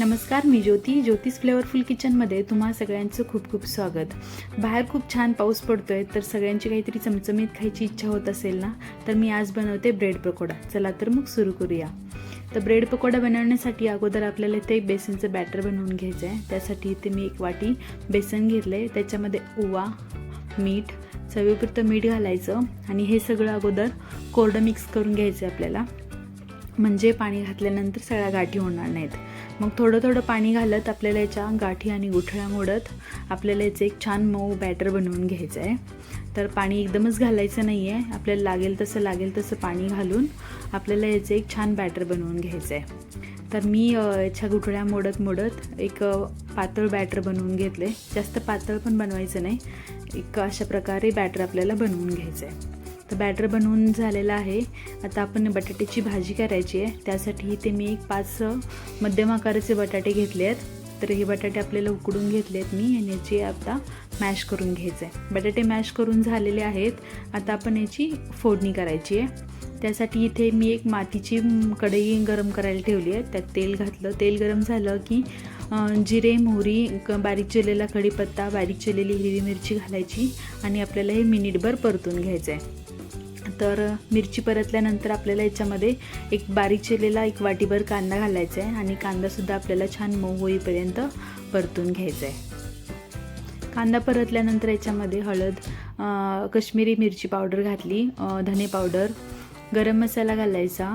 नमस्कार मी ज्योती. ज्योतिष फ्लेवरफुल किचनमध्ये तुम्हा सगळ्यांचं खूप खूप स्वागत. बाहेर खूप छान पाऊस पडतोय तर सगळ्यांची काहीतरी चमचमीत खायची इच्छा होत असेल ना तर मी आज बनवते ब्रेड पकोडा. चला तर मग सुरू करूया. तर ब्रेड पकोडा बनवण्यासाठी अगोदर आपल्याला ते बेसनचं बॅटर बनवून घ्यायचं आहे त्यासाठी इथे मी एक वाटी बेसन घेतलं आहे त्याच्यामध्ये ओवा मीठ चवीपुरतं मीठ घालायचं आणि हे सगळं अगोदर कोरडं मिक्स करून घ्यायचं आहे आपल्याला. म्हणजे पाणी घातल्यानंतर सगळ्या गाठी होणार नाहीत. मग थोडं थोडं पाणी घालत आपल्याला याच्या गाठी आणि गुठळ्या मोडत आपल्याला याचं एक छान मऊ बॅटर बनवून घ्यायचं आहे. तर पाणी एकदमच घालायचं नाही आहे आपल्याला लागेल तसं लागेल तसं पाणी घालून आपल्याला याचं एक छान बॅटर बनवून घ्यायचं आहे. तर मी याच्या गुठळ्या मोडत मोडत एक पातळ बॅटर बनवून घेतले जास्त पातळ पण बनवायचं नाही. एक अशा प्रकारे बॅटर आपल्याला बनवून घ्यायचं आहे. तर बॅटर बनवून झालेलं आहे. आता आपण बटाट्याची भाजी करायची आहे. त्यासाठी इथे मी एक पाच मध्यम आकाराचे बटाटे घेतले आहेत. तर हे बटाटे आपल्याला उकडून घेतले आहेत मी आणि याची आता मॅश करून घ्यायचं आहे. बटाटे मॅश करून झालेले आहेत. आता आपण याची फोडणी करायची आहे. त्यासाठी इथे मी एक मातीची कढई गरम करायला ठेवली आहे. त्यात तेल घातलं. तेल गरम झालं की जिरे मोहरी क- बारीक चिरलेला कढीपत्ता बारीक चिरलेली हिरवी मिरची घालायची आणि आपल्याला हे मिनिटभर परतून घ्यायचं आहे तर मिरची परतल्यानंतर आपल्याला याच्यामध्ये एक बारीक चिरलेला एक वाटीभर कांदा घालायचा आहे आणि कांदासुद्धा आपल्याला छान मऊ होईपर्यंत परतून घ्यायचा आहे. कांदा परतल्यानंतर याच्यामध्ये हळद कश्मीरी मिरची पावडर घातली धने पावडर गरम मसाला घालायचा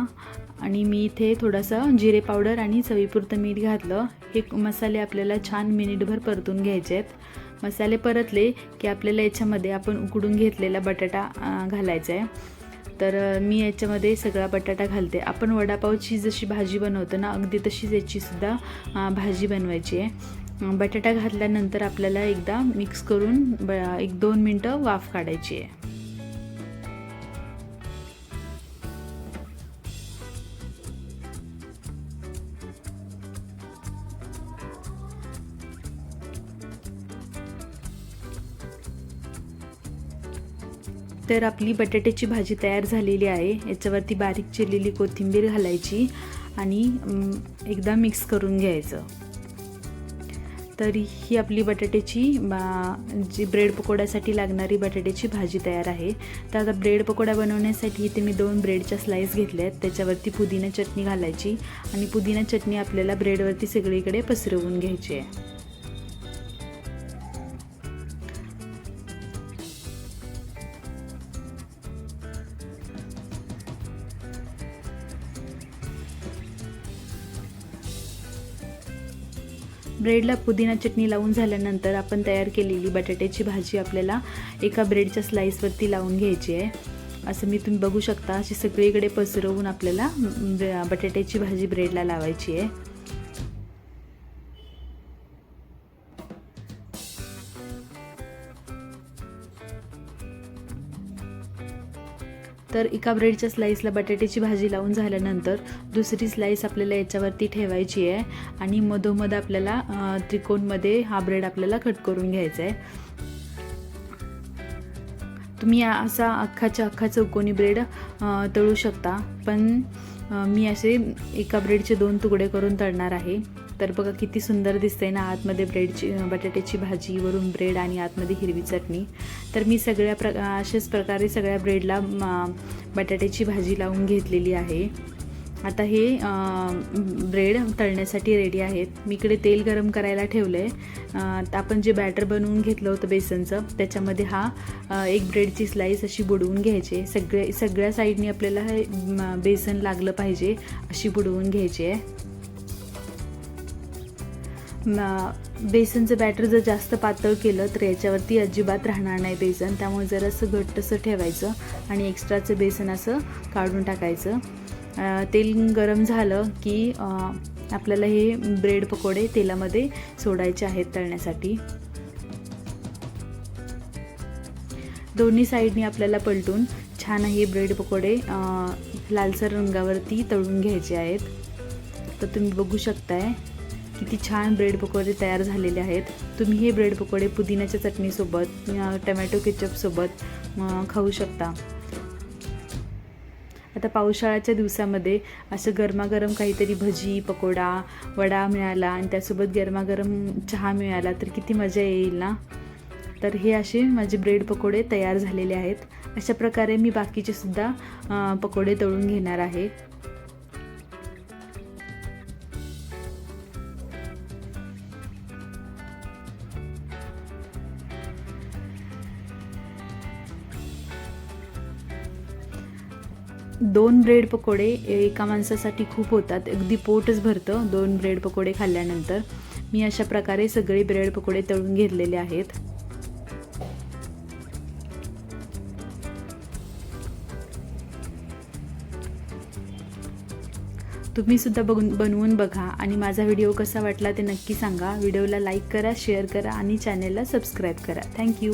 आणि मी इथे थोडासा जिरे पावडर आणि चवीपुरतं मीठ घातलं. हे मसाले आपल्याला छान मिनिटभर परतून घ्यायचे आहेत. मसाले परतले की आपल्याला याच्यामध्ये आपण उकडून घेतलेला बटाटा घालायचा आहे. तर मी याच्यामध्ये सगळा बटाटा घालते. आपण वडापावची जशी भाजी बनवतो ना अगदी तशीच याचीसुद्धा भाजी बनवायची आहे. बटाटा घातल्यानंतर आपल्याला एकदा मिक्स करून ब एक दोन मिनटं वाफ काढायची आहे. तर आपली बटाट्याची भाजी तयार झालेली आहे. याच्यावरती बारीक चिरलेली कोथिंबीर घालायची आणि एकदा मिक्स करून घ्यायचं. तर ही आपली बटाट्याची बा- जी ब्रेड पकोड्यासाठी लागणारी बटाट्याची भाजी तयार आहे. तर आता ब्रेड पकोडा बनवण्यासाठी इथे मी दोन ब्रेडच्या स्लाईस घेतल्या आहेत त्याच्यावरती पुदिना चटणी घालायची आणि पुदिना चटणी आपल्याला ब्रेडवरती सगळीकडे पसरवून घ्यायची आहे. ब्रेडला पुदिना चटणी लावून झाल्यानंतर आपण तयार केलेली बटाट्याची भाजी आपल्याला एका ब्रेडच्या स्लाईसवरती लावून घ्यायची आहे. असं मी तुम्ही बघू शकता अशी सगळीकडे पसरवून आपल्याला म्हणजे बटाट्याची भाजी ब्रेडला लावायची आहे. तर एका ब्रेडच्या स्लाईसला बटाट्याची भाजी लावून झाल्यानंतर दुसरी स्लाईस आपल्याला याच्यावरती ठेवायची आहे. आणि मधोमध आपल्याला त्रिकोणमध्ये हा ब्रेड आपल्याला कट करून घ्यायचा आहे. तुम्ही असा अख्खाच्या अख्खा चौकोनी ब्रेड तळू शकता. पण मी असे एका ब्रेडचे दोन तुकडे करून तळणार आहे. तर बघा किती सुंदर दिसते ना आतमध्ये ब्रेडची बटाट्याची भाजी वरून ब्रेड आणि आतमध्ये हिरवी चटणी. तर मी सगळ्या प्र अशाच प्रकारे सगळ्या ब्रेडला बटाट्याची भाजी लावून घेतलेली आहे. आता हे ब्रेड तळण्यासाठी रेडी आहेत. मी इकडे तेल गरम करायला ठेवलं आहे आपण जे बॅटर बनवून घेतलं होतं बेसनचं त्याच्यामध्ये हा एक ब्रेडची स्लाईस अशी बुडवून घ्यायची. सगळे सगळ्या साईडनी आपल्याला हे बेसन लागलं पाहिजे अशी बुडवून घ्यायची आहे. बेसनचं बॅटर जर जास्त पातळ केलं तर याच्यावरती अजिबात राहणार नाही बेसन. त्यामुळे जरासं घट्टसं ठेवायचं आणि एक्स्ट्राचं बेसन असं काढून टाकायचं. तेल गरम झालं की आपल्याला हे ब्रेड पकोडे तेलामध्ये सोडायचे आहेत तळण्यासाठी. दोन्ही साईडनी आपल्याला पलटून छान हे ब्रेड पकोडे लालसर रंगावरती तळून घ्यायचे आहेत. तर तुम्ही बघू शकताय. किती छान ब्रेड पकोडे तयार झालेले आहेत. तुम्ही हे ब्रेड पकोडे पुदिन्याच्या चटणीसोबत टमॅटो केचपसोबत खाऊ शकता. आता पावसाळ्याच्या दिवसामध्ये असं गरमागरम काहीतरी भजी पकोडा वडा मिळाला आणि त्यासोबत गरमागरम चहा मिळाला तर किती मजा येईल ना? तर हे असे माझे ब्रेड पकोडे तयार झालेले आहेत. अशा प्रकारे मी बाकीचे सुद्धा पकोडे तळून घेणार आहे. दोन ब्रेड पकोडे एका माणसासाठी खूप होतात. अगदी पोटच भरतं दोन ब्रेड पकोडे खाल्ल्यानंतर. मी अशा प्रकारे सगळे ब्रेड पकोडे तळून घेतलेले आहेत. तुम्ही सुद्धा बघून बनवून बघा आणि माझा व्हिडिओ कसा वाटला ते नक्की सांगा. व्हिडिओला लाईक करा शेअर करा आणि चॅनेलला सबस्क्राईब करा. थँक्यू